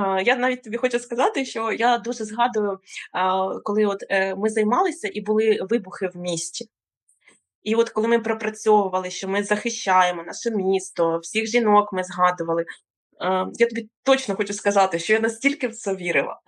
А, я навіть тобі хочу сказати, що я дуже згадую, коли от, е, ми займалися і були вибухи в місті. І от коли ми пропрацьовували, що ми захищаємо наше місто, всіх жінок ми згадували. Е, я тобі точно хочу сказати, що я настільки в це вірила.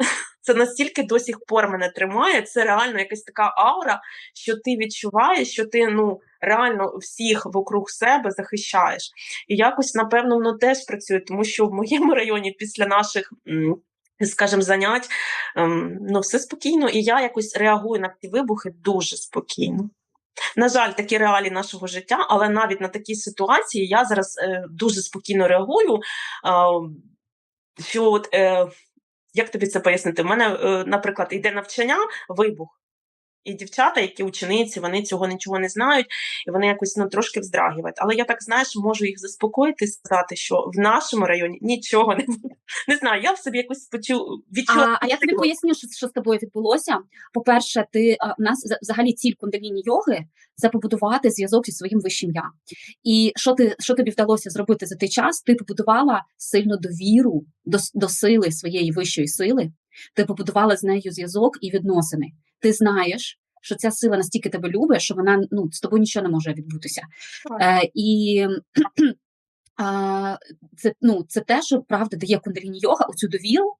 Це настільки до сих пор мене тримає. Це реально якась така аура, що ти відчуваєш, що ти ну реально всіх вокруг себе захищаєш. І якось, напевно, воно теж працює, тому що в моєму районі після наших. м, Скажімо, занять ем, ну все спокійно, і я якось реагую на ці вибухи дуже спокійно. На жаль, такі реалії нашого життя, але навіть на такі ситуації я зараз е, дуже спокійно реагую. А, що от, е, як тобі це пояснити? У мене, е, наприклад, йде навчання, вибух. І дівчата, які учениці, вони цього нічого не знають, і вони якось ну трошки вздрагивають. Але я так знаєш, можу їх заспокоїти і сказати, що в нашому районі нічого не буде. Не знаю, я в собі якось почу відчула. А, а я тобі поясню, що, що з тобою відбулося. По-перше, ти у нас взагалі ціль кундаліні йоги це побудувати зв'язок зі своїм вищим я. І що ти що тобі вдалося зробити за той час? Ти побудувала сильну довіру до, до сили своєї вищої сили. Ти побудувала з нею зв'язок і відносини. Ти знаєш, що ця сила настільки тебе любить, що вона ну з тобою нічого не може відбутися. Е, і а, це, ну, це те, що правда дає кундаліні йога, оцю довіру